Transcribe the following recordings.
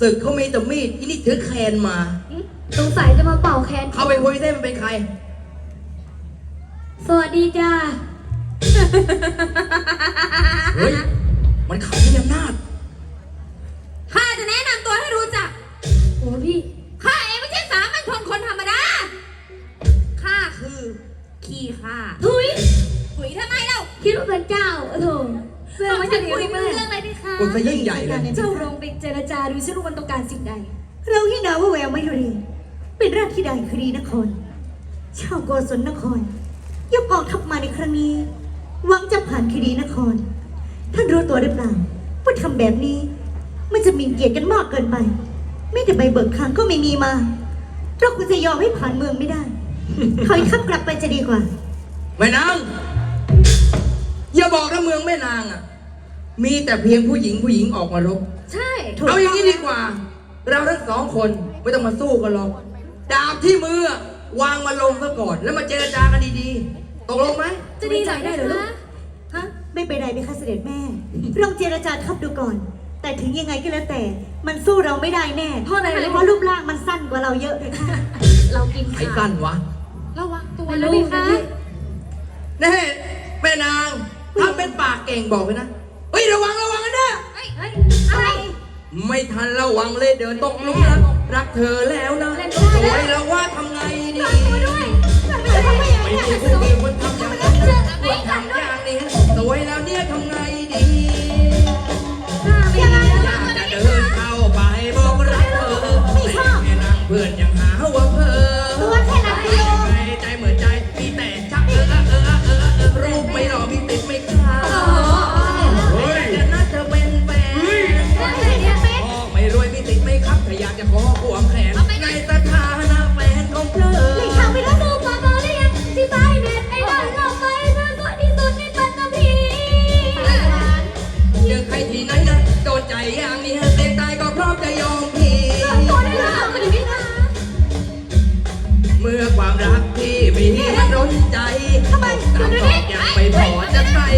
ศึกเขามีแต่มีดอีนี่ถือแคนมาสงสัยจะมาเป่าแคน เข้าไปคุยได้มันเป็นใคร สวัสดีจ้า เฮ้ย มันขายมีอำนาจ ข้าจะแนะนำตัวให้รู้จัก โอ้พี่ ข้าเองไม่ใช่สามัญชนคนธรรมดา ข้าคือ ขี้ข้าทุยหุยทำไมเล่า คิดว่าเป็นเจ้าโอ้โถ เรื่องไม่ไม่จะจะคุคุยยไม่ไม่รู้รู้เรื่เรื่อองงอะไรดิคะคุณซะยิ่งใหญ่เลย เจ้าลงไปเจรจาดูซิว่ามันต้องการสิ่งใด เราที่นาว่าแววมายุรีเป็นราชธิดาแห่งคดีนคร ชาวโกศลนคร ยกกองทัพมาในครั้งนี้ หวังจะผ่านคดีนคร ท่านรู้ตัวหรือเปล่าว่าทำแบบนี้ มันจะหมีเกียรติกันมากเกินไป ไม่แต่ใบเบิกทางก็ไม่มีมาเราควรจะยอมให้ผ่านเมืองไม่ได้ถอยทัพกลับไปจะดีกว่าแม่นางอย่าบอกนะเมืองแม่นางอะ มีแต่เพียงผู้หญิงผู้หญิงออกมารบ ใช่ถูกเอาอย่างนี้ดีกว่า เราทั้งสองคนไม่ต้องมาสู้กันหรอก ดาบที่มืออะวางมาลงซะก่อน แล้วมาเจรจากันดีๆ ตกลงไหม จะดีหน่อยได้เหรอลูกฮะไม่เป็นไรไหมคะเสด็จแม่ลองเจรจาทัพดูก่อน แต่ถึงยังไงก็แล้วแต่ มันสู้เราไม่ได้แน่เพราะอะไรเพราะรูปร่างมันสั้นกว่าเราเยอะเลยค่ะเรากินไอ้ขาสั้นวะระวังตัวไม่นะรู้ดินะคะพี่แน่แม่นางทำเป็นปากเก่งบอกไปนะเฮ้ยระวังระวังกันนะเฮ้ยเฮ้ยอะไร ไม่ทันระวังเลยเดินตกหลุมรักรักเธอแล้วนะเล่นสด้วยวยแล้วว่าทำไงดีด้วยไม่มีคู่มีคนทำอย่างนั้นนะคนทำอย่างนี้สวยแล้วเนี่ยทำไงดี จะใส่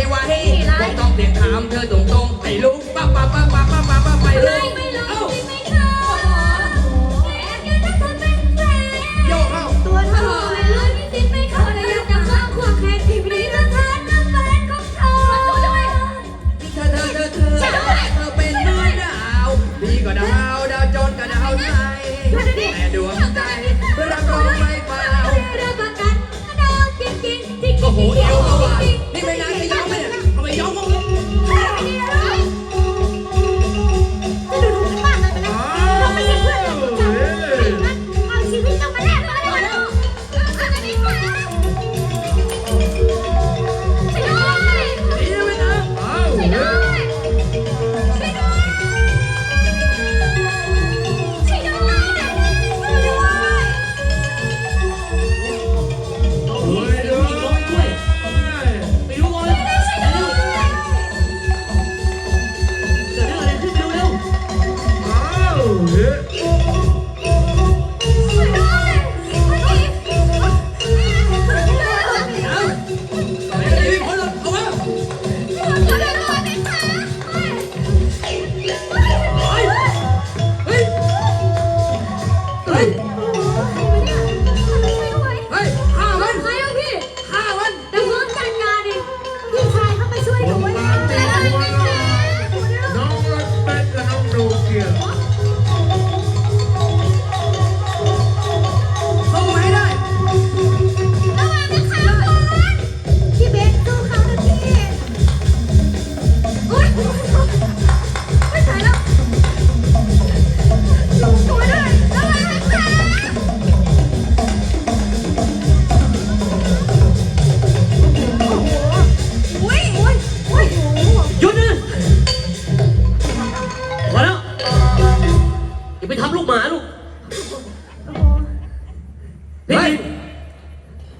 เพชร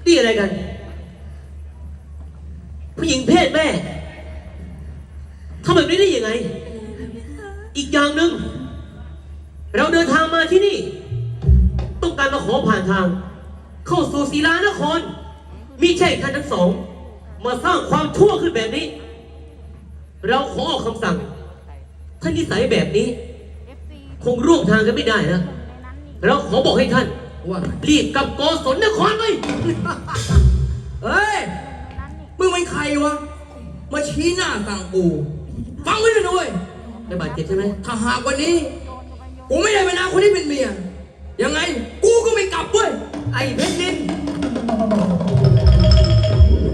นี่อะไรกัน ผู้หญิงเพศแม่ทำแบบนี้ได้ยังไง อีกอย่างหนึ่ง เราเดินทางมาที่นี่ ต้องการมาขอผ่านทาง เข้าสู่ศิลานครมิใช่ท่านทั้งสอง มาสร้างความชั่วขึ้นแบบนี้ เราขอออกคำสั่ง ท่านนิสัยแบบนี้ คงร่วมทางกันไม่ได้นะ เราขอบอกให้ท่าน ว่าไงรีบกลับโกศลนครไปเฮ้ย มึงเป็นใครวะ มาชี้หน้าสั่งกูฟังไว้ด้วยนะเว้ยไม่บาดเจ็บใช่ไหมถ้าหากวันนี้ กูไม่ได้เป็นนาคนที่เป็นเมีย ยังไง กูก็ไม่กลับเว้ย ไอ้เพชรยิน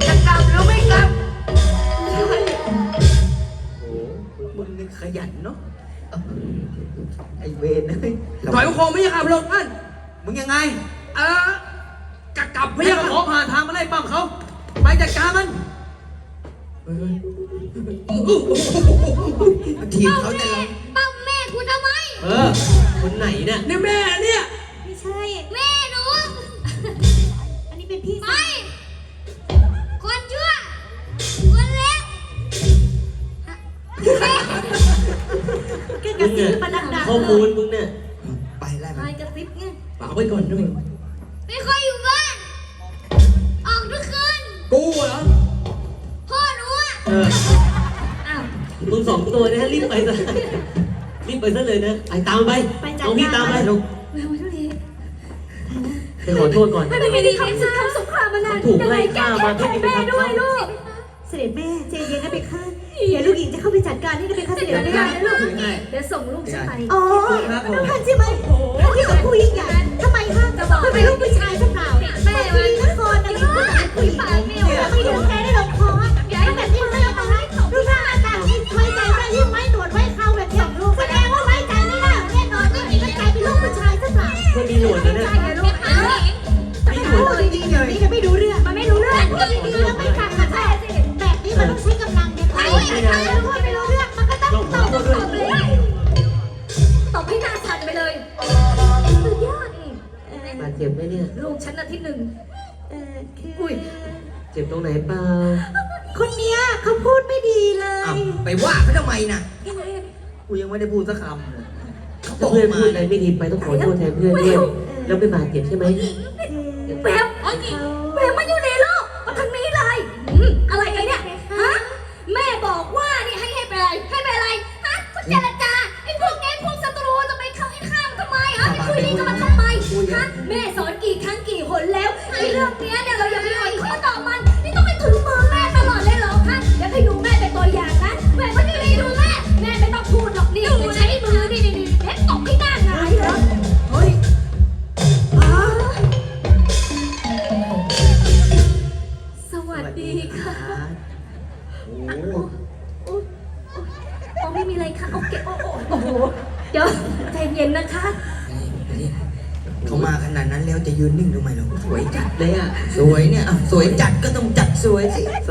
จะกลับหรือไม่กลับโอ้มึงนี่ขยันเนาะ ไอ้เวรเอ้ยถอยคอไม่ใช่ครับพรองท่าน มึงยังไง เออกลับกลับไม่ไม่ใช่มาคขรัอบผ่านทางมาไล่ปั้มเขา ไปจัดการมันทีบเขาแต่ละปั้มแม่กูทำไม เออ คนไหนเนี่ยนี่แม่เนี่ย ไม่ใช่ แม่หนู อันนี้เป็นพี่ไปสาวคนชั่ว คนเล็กแกกระซิบมาดังๆข้อมูลมึงเนี่ย ไว้ก่อนด้วย ไม่ค่อยอยู่บ้าน ออกทุกคืน กูเหรอ พ่อหนูอะเออ อ้าว มึงสองตัวเนี่ยรีบไปซะรีบไปซะเลยนะไอ้ตามไปเอาพี่ตามไปลูกแม่วันนี้ไปขอโทษก่อน ไม่เป็นไรทำทำสงครามมานานถูกไล่ฆ่ามาเพื่อจะไปทำเขาเสด็จแม่ใจเย็นนะเบค่ะ เดี๋ยวลูกหญิงจะเข้าไปจัดการให้เบค่ะเสด็จเดียวแม่ได้ลูกเดี๋ยวส่งลูกฉันไปอ๋อท่านใช่ไหมท่านที่กับผู้ยิ่งใหญ่ทำไมคะคุณเป็นลูกผู้ชายหรือเปล่าแม่ทีนครนะมีผู้ชายผู้หญิงไม่ยอมแพ้ได้ลงคอถ้าแบบนี้ไม่ยอมให้รูปร่างหน้าตาที่ไว้ใจได้ยิ่งไม่ตรวจไว้เข้าแบบนี้แสดงว่าไว้ใจไม่ได้แน่นอนว่าหญิงกลายเป็นลูกผู้ชายหรือเปล่าคนมีหนวดนะเนี่ยลูกค้ามีหนวดดีๆนี่จะไม่รู้เรื่องมันไม่รู้เรื่องดีๆแล้วไม่ฟังค่ะแบบนี้มันต้องใช้ กำลังเนี่ยใครใครรู้ว่าไม่รู้เรื่อง มันก็ต้องตอบตอบเลยตอบให้หน้าสั่นไปเลยสุดยอดบาดเจ็บไหมเนี่ย ลูกฉันนที่หนึ่งเออคืออุ้ยเจ็บตรงไหนเปล่าคนเนี้ยเขาพูดไม่ดีเลอ้าวย ไปว่าเขาทำไมน่ะกูยังไม่ได้พูดสักคำเลยเขาบถ้าอกเพื่อนพูดอะไรไม่ดีไปต้องขอโทษแทนเพื่อนเนี่ยแล้วไม่บาดเจ็บใช่ไหม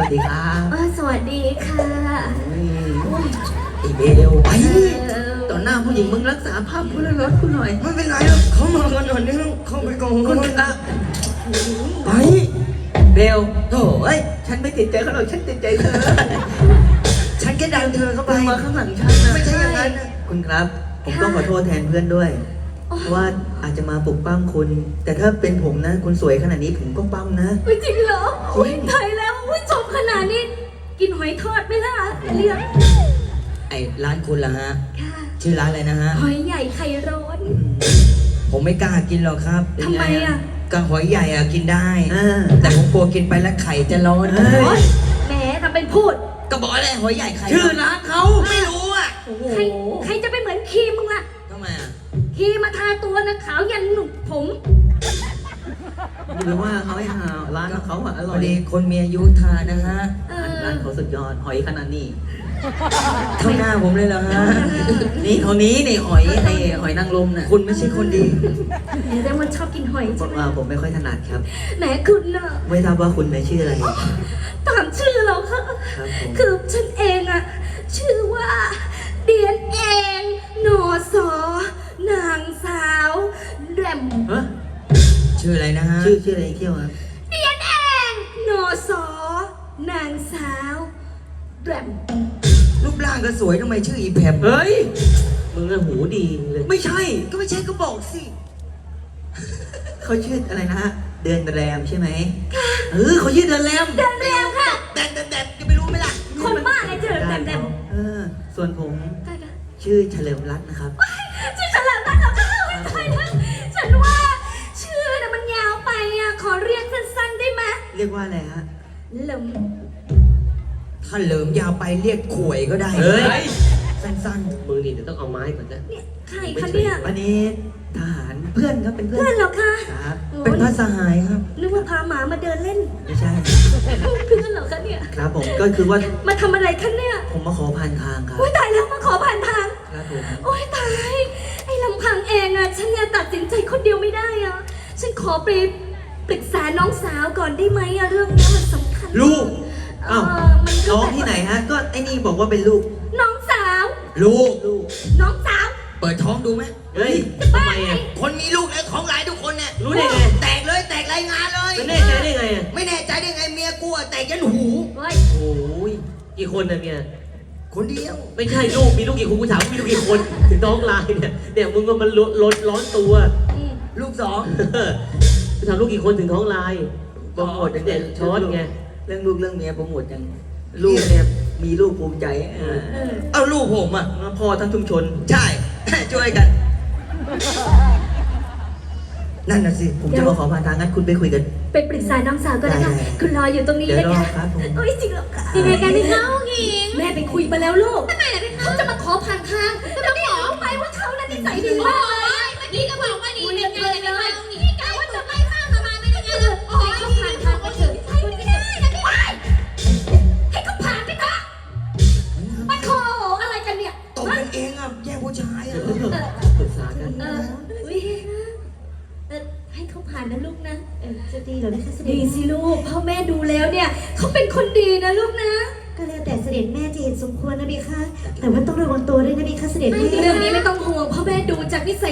วยสิสวัสดีครับเออสวัสดีค่ะไอ้เบลไปเออต่อหน้าผู้หญิงมึงรักษาภาพคุณรถคุณหน่อย ไม่เป็นไรหรอกเขามากันหน่อยนึงเข้าไปกองคุณอะไป เบลโถ่เอ้ยฉันไม่ติดใจเขาหรอกฉันติดใจเธอ ฉันแค่ดันเธอเข้าไปมาข้างหลังฉันนะไม่ใช่อย่างนั้นนะคุณครับ ผมต้องขอโทษแทนเพื่อนด้วยเพราะว่าอาจจะมาปลุกปั้มคุณ แต่ถ้าเป็นผมนะ คุณสวยขนาดนี้ผมก็ปั้มนะอุ๊ยจริงเหรออุ้ยตายแล้วอุ้ยจบข นาดนี้กินหอยทอดไหมล่ะเรียกไอ้ร้านคุณล่ะฮะ ค่ะ ชื่อร้านอะไรนะฮะ หอยใหญ่ไข่ร้อน ผมไม่กล้ากินหรอกครับทำไมอะ ก็หอยใหญ่อะกินได้ อ่า แต่ผมกลัวกินไปแล้วไข่จะร้อนเฮ้ย โอ๊ยแหมทำเป็นพูด ก็บอกอะไรหอยใหญ่ไข่ชื่อร้านเขาไม่รู้อะใครใครจะไปเหมือนครีมมึงล่ะทำไมอะครีมมาทาตัวนะขาวยันหนุกผม หรือว่าเขาให้หาร้านเขาอะอพร่ออยดีคนมีอายุทานนะฮะ เอร้าอนเขาสุดยอดหอยขนาดนี้ เท่าหน้าผมเลยเหรอฮะ นี่เขานี้นี่หอยไอหอยนางรมน่ะคุณไม่ใช่คนดีแหมแต่มันชอบกินหอยผใช่มไหมว่าผมไม่ค่อยถนัดครับแหมคุณน่ะไม่ทราบว่าคุณในชื่ออะไรตามชื่อเราค่ะครับผมคือฉันเองอะชื่อว่า เดียนเองนอสอ นางสาวแรม ฮะ ชื่ออะไรนะฮะชื่อชื่ออะไรเที่ยวครับเดียนเองนอสอนางสาวแรมรูปร่างก็สวยทำไมชื่ออีแพมเฮ้ย มึงอะหูดีเลย ไม่ใช่ ก็ไม่ใช่ก็บอกสิ เขาชื่ออะไรนะฮะเดือนแรมใช่ไหมเออเขาชื่อเดือนแรมเดินเร็วค่ะแดดแดดแดดจะไม่รู้ไหมล่ะคนบ้าอะไรเจอแรมแรมเออ ส่วนผมใช่ค่ะชื่อเฉลิมรัตน์นะครับ ชื่อฉลาเรี ยกว่าอะไรฮะเหลิมถ้าเหลิมยาวไปเรียกข่วยก็ได้เฮ้ย สั้นมึงนี่เดี๋ยวต้องเอาไม้ก่อนนะเนี่ยใครคะเนี่ยอันนี้ทหารเพื่อนครับเป็นเพื่อนเพื่อนเหรอคะครับโอ้ยๆเป็นพระสหายครับ นึกว่าพาหมามาเดินเล่น ไม่ใช่ เพื่อนเหรอคะเนี่ย ครับผมก็คือว่ามาทำอะไรคะเนี่ยผมมาขอผ่านทางครับ โอ้ยตายแล้วมาขอผ่านทาง ครับผม โอ้ยตาย ไอ้ลำพังเองอะฉันยังตัดสินใจคนเดียวไม่ได้อะฉันขอไป ปรึกษาน้องสาวก่อนได้ไหมอะเรื่องนี้มันสำคัญลูกเออ้าวอมันก็น้องแบบที่ไหนฮะ ก็ไอ้นี่บอกว่าเป็นลูก น้องสาว ลูก ลูก น้องสาว เปิดท้องดูไหมเฮ้ยจะทำบ้าไมไงอะ คนมีลูกแล้วของหลายทุกคนเนี่ยรู้ได้ไง แตกเลยแตกรายงานเลย มันแน่ใจได้ไงอะ ไม่แน่ใจได้ไงเมียกูอะแตกยันหู เฮ้ย โอ้ยกี่คนนะเมีย คนเดียว ไม่ใช่ลูก มีลูกกี่คนกูถามว่ามีลูกกี่คน ถึงท้องลายเนี่ย เนี่ยมึงก็มันร้อนร้อนร้อนตัว อืมลูกสองกู ถามลูกกี่คนถึงท้องลายโปรโมทเด็ดช้อนไง เรื่องลูกเรื่องเมียโปรโมทยังลูกเนี่ยมีลูกภูมิใจเออเออเอาลูกผมอะแล้วพ่อทั้งชุมชน ใช่ ช่วยกัน นั่นน่ะสิ ผมจะมาขอผ่านทางงั้นคุณไปคุยกัน ไปปรึกษาน้องสาวก็ได้ค่ะได้คุณรออยู่ตรงนี้เดี๋เลยวยรอค่ะครับผมโอ้ยจริงเหรอคะยังไงกันนี่คะหญิง แม่ไปคุยมาแล้วลูกทำไมล่ะพี่เขาจะมาขอผ่านทางจะมาขอไปว่าเขานั้นนิสัยดีมากเลย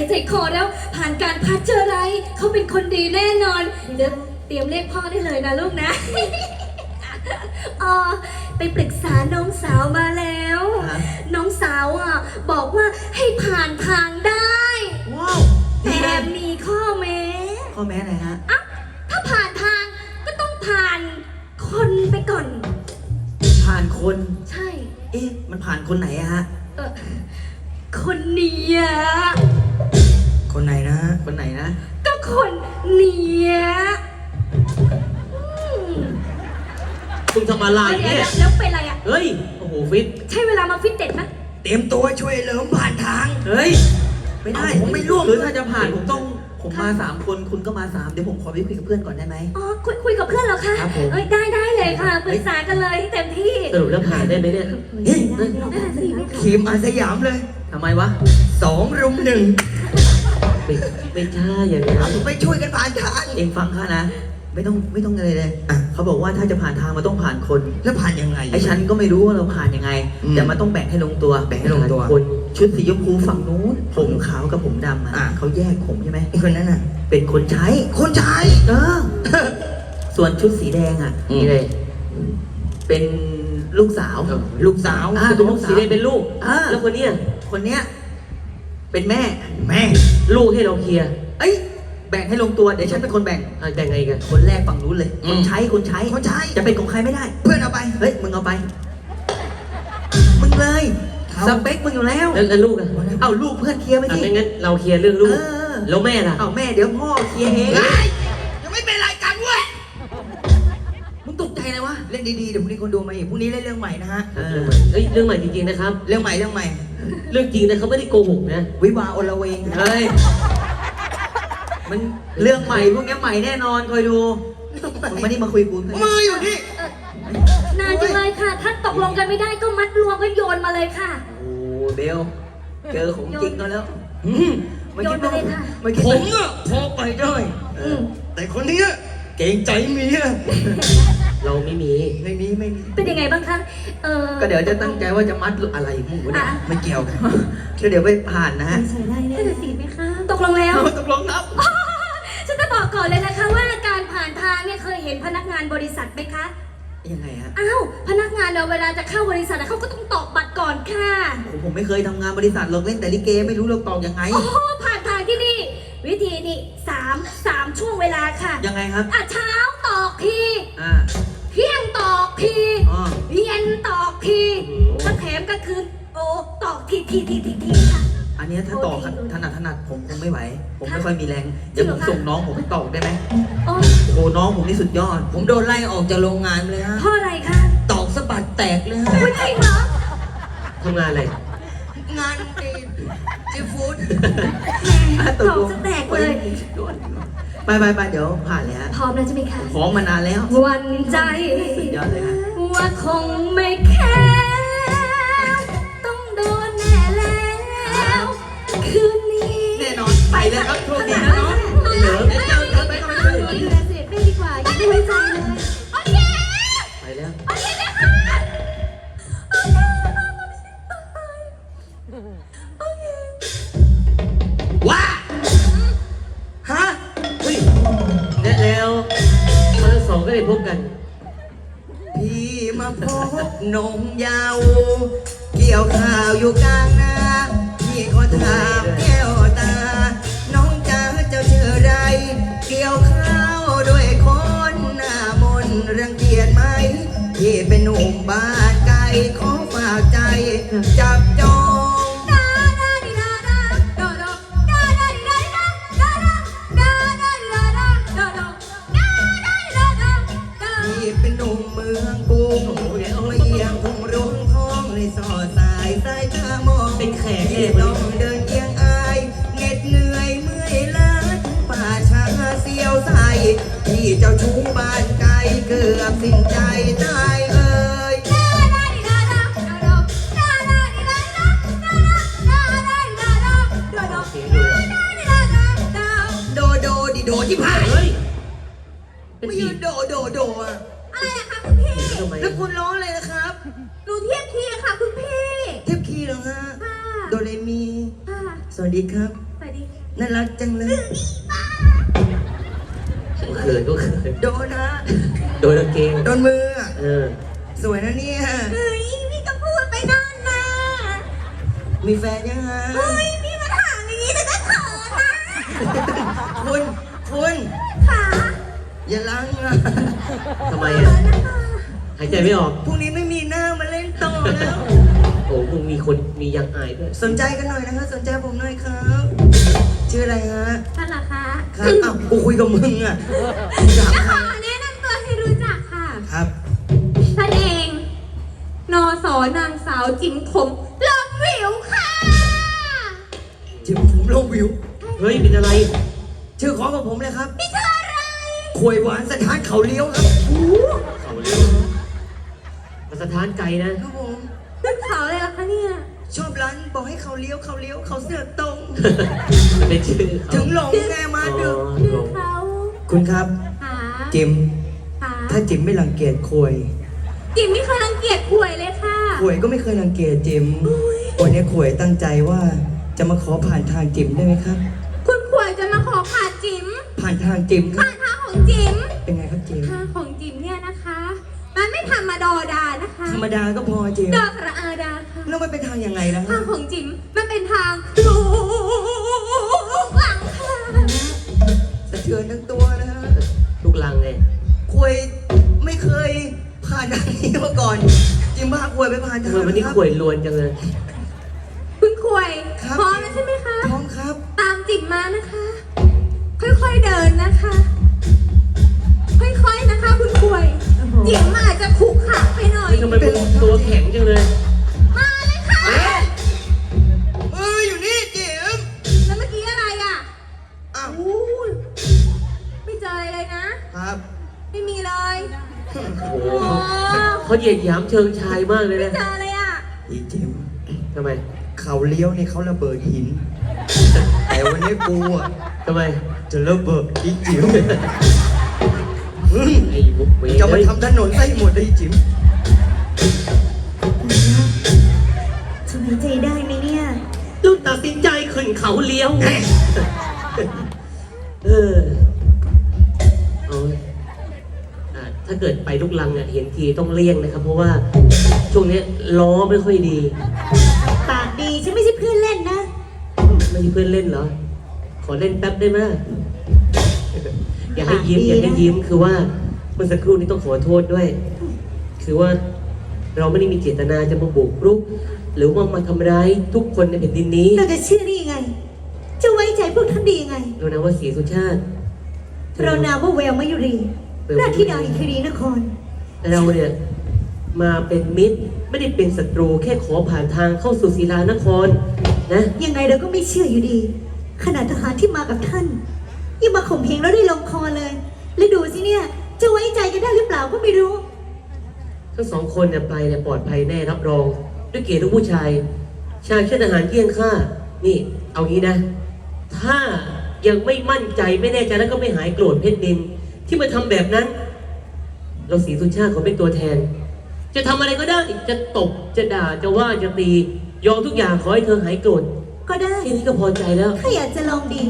ใจคอแล้วผ่านการพัดเจออะไรเขาเป็นคนดีแน่นอน เดี๋ยวเตรียมเรียกพ่อได้เลยนะลูกนะ อ๋อไปปรึกษาน้องสาวมาแล้วครับน้องสาวอะบอกว่าให้ผ่านทางได้ ว้าวดีแต่เลยมีข้อแม้ข้อแม้ไหนฮะ อะถ้าผ่านทางก็ต้องผ่านคนไปก่อน ผ่านคน ใช่ เอ๊ะ มันผ่านคนไหนอะฮะ เออ คนเนี้ยคนไหนนะ คนไหนนะ ก็คนเนี้ยอืมมึงทำอะไรเดี๋ยวเนี่ยแล้วเป็นอะไรอะ เฮ้ย โอ้โห ฟิต ใช่เวลามาฟิตเต็ดไหมเตรียมตัวช่วยเหลิมผ่านทาง เฮ้ย ไม่ได้เอาผมไม่ร่วม คือถ้าจะผ่านผมต้อง ผมมาสามคนคุณก็มาสามเดี๋ยวผมขอไปคุยกับเพื่อนก่อนได้ไหม อ๋อคุยคุยกับเพื่อนเหรอคะครับผม เอ้ยได้ได้เลยค่ะปรึกษากันเลยให้เต็มที่สรุปแล้วผ่านได้ไหมเนี่ยเฮ้ยได้สิไม่ขีมอาสยามเลยทำไมวะสองรุมหนึ่งไม่ไม่ใช่อย่างนั้นไปช่วยกันผ่านทางเองฟังข้านะ ไม่ต้องไม่ต้องอะไรเลยอะเขาบอกว่าถ้าจะผ่านทางมันต้องผ่านคน แล้วผ่านยังไง ไอ้ฉันก็ไม่รู้ว่าเราผ่านยังไง อืมแต่มันต้องแบ่งให้ลงตัวแบ่งให้ลงตัวคนชุดสีชมพูฝั่งนู้นผมขาวกับผมดำอะอะ เขาแยกผมใช่ไหมไอ้คนนั้นน่ะ เป็นคนใช้ คนชายเออ ส่วนชุดสีแดงอะอืม นี่เลย เป็นลูกสาว ลูกสาวอะคือลูกสีแดงเป็นลูก อ่า แล้วคนเนี้ยคนเนี้ยเป็นแม่ แม่ ลูกให้เราเคลียร์ เอ้ยแบ่งให้ลงตัว เดี๋ยวฉันเป็นคนแบ่งอะแต่งไงกัน คนแรกฝั่งนู้นเลย อืคมนใช้คนใช้คนใช้ จะเป็นของใครไม่ได้ เพื่อนเอาไป เฮ้ย มึงเอาไป มึงเลยเขาสเปคมึงอยู่แล้ว แล้วแล้วลูกอะเอาลูกเพื่อนเคลียร์ไปอะสิไม่งั้นเราเคลียร์เรื่องลูก เออ แล้วแม่ล่ะ เอาแม่เดี๋ยวพ่อเคลียร์เองเฮ้ยยังไม่เป็นรายการเว้ย มึงตกใจเลยวะ เล่นดีๆ เดี๋ยวพรุ่งนี้คนดูมาอีกพรุ่งนี้เล่นเรื่องใหม่นะฮะ เออเฮ้ยเรื่องใหม่จริงๆนะครับ เรื่องใหม่เรื่องใหม่ เรื่องจริงนะเขาไม่ได้โกหกนะ วิวาห์อลเวงนะ เฮ้ย มันเรื่องใหม่พวกเนี้ยใหม่แน่นอนคอยดูมึงมานี่มาคุยกูมืออยู่นี่นานจังเลยค่ะ ถ้าตกลงกันไม่ได้ก็มัดรวมก็โยนมาเลยค่ะ โอ้เบลเจอของจริงก็แล้วอืมไม่คิดว่าโยนมาเลยค่ะไม่คิดผว่ามอะพอไปได้อืมแต่คนเนี้ยเก่งใจเมียเราไม่มี ไม่มีไม่มี เป็นยังไงบ้างคะเออก็เดี๋ยวจะตั้งใจว่าจะมัดอะไรมึงวะเนี่ยอะไม่เกี่ยวกันก็เดี๋ยวไปผ่านนะฮะใส่ได้แน่ได้สิไหมคะ ตกลงแล้ว ตกลงครับฉันจะบอ กก่อนเลยนะคะว่าการผ่านทางเนี่ยเคยเห็นพนักงานบริษัทไหมคะ ยังไงฮะอ้าวพนักงานเราเวลาจะเข้าบริษัทอะเขาก็ต้องตอกบัตรก่อนค่ะ ผมผมไม่เคยทำงานบริษัทหรอกเล่นแต่ลิเกไม่รู้เราตอกยังไง โอ้โหผ่านทางที่นี่ วิธีนี่สามสามช่วงเวลาค่ะยังไงครับ อะเช้าตอกทีอ่าเที่ยงตอกทีอ๋อเย็นตอกทีก็แถมก็คือโอ้ตอกทีทีทีทีทีค่ะ อันอันเนี้ยถ้าตอกโอเคถนัดถนัดผมคงไม่ไหว ผมไม่ค่อยมีแรง เดี๋ยวผมส่งน้องผมไปตอกได้ไหมโอ้โอ้น้องผมนี่สุดยอด ผมโดนไล่ออกจากโรงงานเลยฮะ พ่ออะไรคะตอกสะบัดแตกเลยฮะคุณจริงเหรอทำงานอะไรงานไอ้ซีฟู้ดแหมตอบจะแตกเลย ไปไปไปเดี๋ยวผ่านเลยฮะพร้อมแล้วใช่ไหมคะฟ้องมานานแล้ววันใจ สุดยอดเลยฮะ ว่าคงไม่แค่ คืนนี้ แน่นอนไปเลยครับโชคดีนะน้องเหลือ เป็นหนุ่มเมืองกรุงมาเยี่ยมทุ่งรวงทองในสอดสายสายตามองเป็นแขกที่เนี่ยต้องเดินเอียงอายเหน็ดเหนื่อยเมื่อยล้าป่าช้าเสียวใสที่เจ้าชู้บ้านไกลเกือบสิ้นใจตายเอ่ย โดโดดิโดโดโอเคด้วยดาดิดาดาดาโดโดดิโดที่ผ่านเฮ้ยไม่ยืนโดโดโดอะ คุณร้องอะไรนะครับ หนูเทียบเคียงค่ะคุณพี่เทพคีย์เหรอฮะ ค่ะโดเรมี ค่ะสวัสดีครับ สวัสดีค่ะน่ารักจังเลย เขินก็เขินโดนะโดนกางเกงโดนมืออะเออสวยนะเนี่ย เฮ้ยพี่ก็พูดไปนั่นนะมีแฟนยังฮะ เฮ้ยพี่มาถามอย่างนี้แต่ก็เขินนะคุณ คุณ ค่ะอย่าล้างนะทำไมเขิอะนนะคะ หายใจไม่ออก พรุ่งนี้ไม่มีหน้ามาเล่นต่อแล้ว โอ้มึงมีคนมียังอายด้วยสนใจกันหน่อยนะคะสนใจผมหน่อยครับ ชื่ออะไรฮะท่านล่ะคะครับอ้าวกูคุยกับมึงอะถามจะใคขรอแนะนำตัวให้รู้จักค่ะครับท่านเอง นอสอนางสาวจิมขมลมวิวค่ะ จิมผมโลวิว เฮ้ยเป็นอะไร ชื่อของกับผมเลยครับนี่คืออะไรขวยหวานสถานเขาเลี้ยวครับเขาเรียก มาสถานไกลนะ ครับผมขึ้นเขาเลยเหรอคะเนี่ย ชอบร้านบอกให้เขาเลี้ยวเขาเลี้ยวเขาเสือกตรง เป็นชื่อเขาถึงหลงแน่มาดึกชื่อเขาคุณครับหาจิมหาถ้าจิมไม่รังเกียจขวยจิมไม่เคยรังเกียจขวยเลยค่ะขวยก็ไม่เคยรังเกียจจิมวันนี้ขวยตั้งใจว่าจะมาขอผ่านทางจิมได้ไหมครับ คุณขวยจะมาขอผ่านจิมผ่านทางจิมครัผ่าบนทางของจิมเป็นไงครับจิม ทางของจิมเนี่ยนะคะมันไม่ ธรรมดาดานะคะธรรมดาก็พอจิมดอกระอาดาค่ะแล้วมันเป็นทางยังไงล่ะทางของจิมมันเป็นทางลูกหลังค่ะสะเทือนทั้งตัวนะฮะลูกลังไงขวยไม่เคยผ่านทางนี้มาก่อน จิมพาขวยไปผ่านทำทางไมวันนี้ครับข่วยลวนจังเลยคุณขวยครับพร้อมแล้วใช่ไหมคะพร้อมครับ ตามจิมมานะคะ ค่อยๆเดินนะคะ จิมอาจจะขุกขักไปหน่อยทำไมมึงตัวแข็งจังเลยมาเลยค่ะ เอออยู่นี่จิมแล้วเมื่อกี้อะไรอะอ้าวอู้ยไม่เจออะไรเลยนะ ครับไม่มีเลยโอ้โหโอ้เขาเหยียดหยามเชิงชายมากเลยไม่นะเจอเลยอะ อีจิมทำไมเขาเลี้ยวเนี่ยเขาระเบิดหิน แต่วันนี้กูอะทำไมจะระเบิดอีจิม มึงไอ้บุกเวจะมาทำถนนให้หมดเลยอีจิมจะไว้ใจได้ไหมเนี่ย ลูกตัดสินใจขึ้นเขาเลี้ยว เออเอาอะถ้าเกิดไปลูกลังอะเห็นทีต้องเลี่ยงนะครับ เพราะว่าช่วงเนี้ยล้อไม่ค่อยดี ปากดีฉันไม่ใช่เพื่อนเล่นนะ ไม่มีเพื่อนเล่นเหรอ ขอเล่นแป๊บได้ไหมอ ย่าให้ยิ้มปากดีอย่าให้นะยิ้มคือว่าเมื่อสักครู่นี้ต้องขอโทษด้วย คือว่าเราไม่ได้มีเจตนาจะมาบุกรุก หรือว่ามาทำร้ายทุกคนในแผ่นดินนี้เราจะเชื่อได้ยังไง จะไว้ใจพวกท่านได้ยังไงรู้นะว่าสีสุชาติ เรานามว่าแววมายุรีราชธิดาแห่งคดีนคร เราเนี่ยมาเป็นมิตรไม่ได้เป็นศัตรูแค่ขอผ่านทางเข้าสู่ศิลานครนะ ยังไงเราก็ไม่เชื่ออยู่ดี ขนาดทหารที่มากับท่าน ยังมาข่มเหงเราได้ลงคอเลย แล้วดูสิเนี่ย จะไว้ใจกันได้หรือเปล่าก็ไม่รู้ ทั้งสองคนเนี่ยไปเนี่ยปลอดภัยแน่รับรอง ด้วยเกียรติลูกผู้ชาย ชายเช่นทหารเกี้ยงข้านี่ เอางี้นะ ถ้ายังไม่มั่นใจไม่แน่ใจแล้วก็ไม่หายโกรธเพชรนิน ที่มาทำแบบนั้น เราสีสุชาติขอเป็นตัวแทน จะทำอะไรก็ได้จะตบจะด่าจะว่าจะตียอมทุกอย่างขอให้เธอหายโกรธก็ได้แค่นี้ก็พอใจแล้วถ้าอยากจะลองดี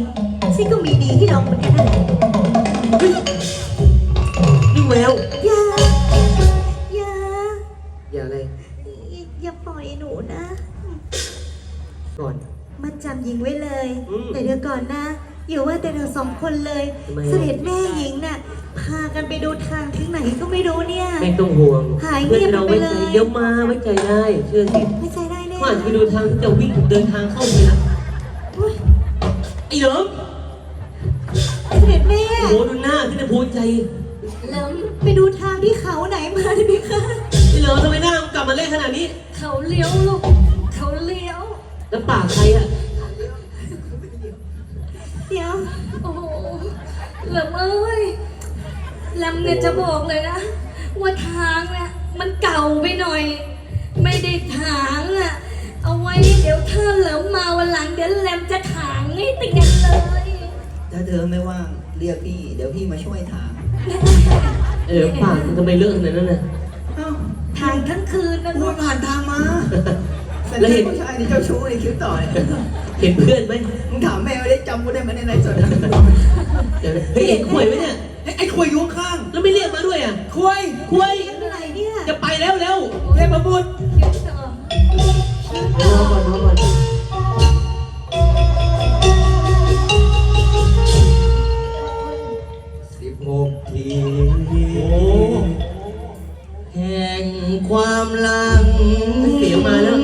ฉันก็มีดีที่ลองเหมือนกันนั่นแหละนี่แววอย่า อย่า อย่าอะไรอย่าปล่อยหนูนะ ก่อนมาจำหญิงไว้เลย อืมแต่เดี๋ยวก่อนนะ อย่าว่าแต่เราสองคนเลย ทำไมอะ เสด็จแม่หญิงน่ะ พากันไปดูทางที่ไหนก็ไม่รู้เนี่ย ไม่ต้องห่วงหายเงีเพื่อยบนเราไปไว้เลใจย เดี๋ยวมาไว้ใจได้เชื่อสิไม่ใจได้แน่เขาอาจจะไปดูทางที่จะวิ่งเดินทางเข้าไปละอุ๊ยไอ้เหลิม เสด็จแม่ โอ้โหดูหน้าที่จะพูดใจแล้วไปดูทางที่เขาไหนมาได้ไหมคะไอ้เหลิมทำไมหน้ามันกลับมาเล่นขนาดนี้ เขาเลี้ยวลูกเขาเลี้ยว แล้วปากใครอะเดี๋ยว โอ้โหเหลิมเอ้ยแลมเนี่ยจะบอกเลยนะ ว่าทางเนี่ยมันเก่าไปหน่อย ไม่ได้ถางอะ เอาไว้เดี๋ยวถ้าเหลิมมาวันหลังเดี๋ยวแลมจะถางให้เตียนเลย ถ้าเธอไม่ว่างเรียกพี่ เดี๋ยวพี่มาช่วยถามเออปากมันทำไมเลอะขนาดนั้นน่ะ เอ้าถางทั้งคืนนะพูลูดกผ่านทางมาแต่แล้วเห็น ผู้ชายนี่เจ้าชู้นี่คิ้วต่อยเห็นเพื่อนไหมมึงถามแม่ว่าได้จำกูได้ไหมในไลฟ์สดนะเดี๋ยวนะเฮ้ยเห็นข่วยไหมเนี่ย ไอ้ไอ้ขวยอยู่ข้างแล้วไม่เรียกมาด้วยอะขวยข่วยอะไรเนี่ยจะไปแล้วเร็วเทพบุตรคิ้วต่อรอก่อนรอก่อน ความหลังเสียงมาแล้ว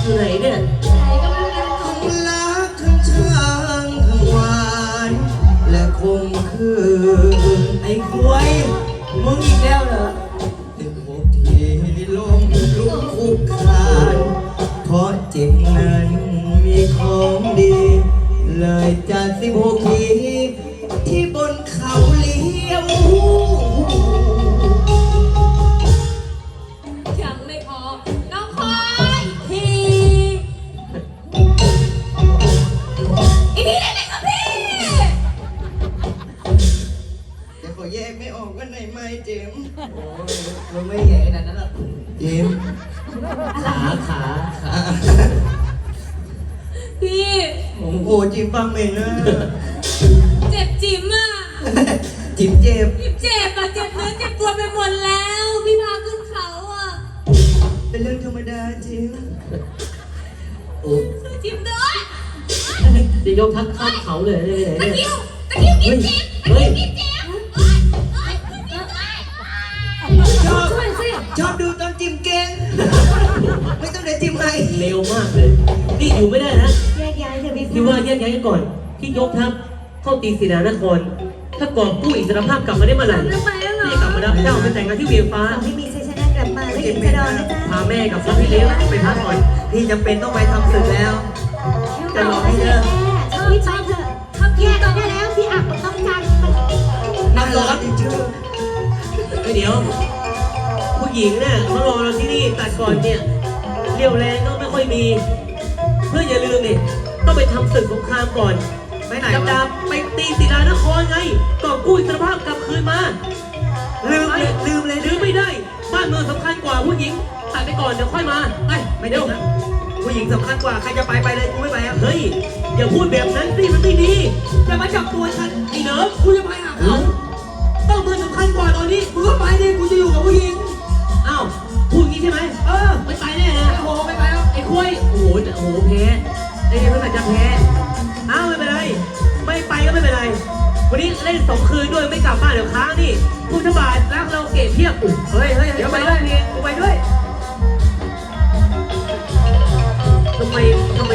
อยู่ไหนเนี่ยทั้งรักทั้งช่างทั้งหวาน และคงคืนไอ้ขวยมึงอีกแล้วเหรอสิบหกทีลมลุกคุกคานเพราะจิตนั้นมีของดี เลยจัดสิบหกที โอ้จิ๋มด้วยจะยกทักข้ามเขาเลยเนี่ยตะเนี่ยกิ้วตะกิ้วกินจิ๋มตะเฮ้ยกิ้วกินจิ๋มโอ๊ยโอ๊ยจิ๋มด้ยชอบชอบดูตอนจิ้มเก่งไม่ต้องเดี๋ยวจิ้มให้เร็วมากเลย นี่อยู่ไม่ได้นะแยกย้ายเถอะพี่พี่ว่าแยกย้ายกันก่อน ที่ยกทัพเข้าตีศิลานคร ถ้ากอบกู้อิสรภาพกลับมาได้เมื่อไหร่จะไปแล้วเหรอพี่กลับมารับเจ้าไปแต่งงานที่เวียงฟ้าขอให้มี ชัยชนะกลับมาแล้วหญิงจะรอนะจ๊ะพาแม่กับพระพี่เลี้ยงไปพักก่อนพี่จำเป็นต้องไปทำศึกแล้ว จะรอให้เลิกรีบไปเถอะแยกกันได้แล้วที่อับต้องการมันน้ำร้อนจริงเฮ้ยเดี๋ยว ผู้หญิงเนี่ยเขารอเราที่นี่ตัดก่อนเนี่ยเรี่ยวแรงก็ไม่ค่อยมี เพื่ออย่าลืมนี่ต้องไปทำศึกสงครามก่อนไปไหนกับวะดาบไปตีศิลานครไงกอบกู้อิสรภาพกลับคืนมา ลืมเลยลืมเลยลืมไม่ได้ บ้านเมืองสำคัญกว่าผู้หญิงตัดไปก่อนเดี๋ยวค่อยมาไปไม่เร็ได้วนะผู้หญิงสำคัญกว่าใครจะไปไปเลยกูไม่ไปอะเฮ้ยอย่าพูดแบบนั้นสิมันไม่ดีๆจะมาจับตัวฉันไอ้เนิมกูจะไปหาเขาต้องมือสำคัญกว่าตอนนี้มึงก็ไปดิกูจะอยู่กับผู้หญิงอ้าวพูดงี้ใช่ไหมเออไม่ไปแน่นะโอ้โหไม่ไปแล้วไอ้คุยโอ้โหโอ้โหแพ้ไอ้เมื่อไหร่จะแพ้อ้าวไม่เป็นไรไม่ไปก็ไม่เป็นไรวันนี้เล่นสองคืนด้วยไม่กลับบ้านเดี๋ยวค้างนี่ พุทธบาทรักเราเกศเพียบอุ๊ยเฮ้ยเฮ้ยเดี๋ยวไปด้วยนี่กูไปด้วยทำไมทำไม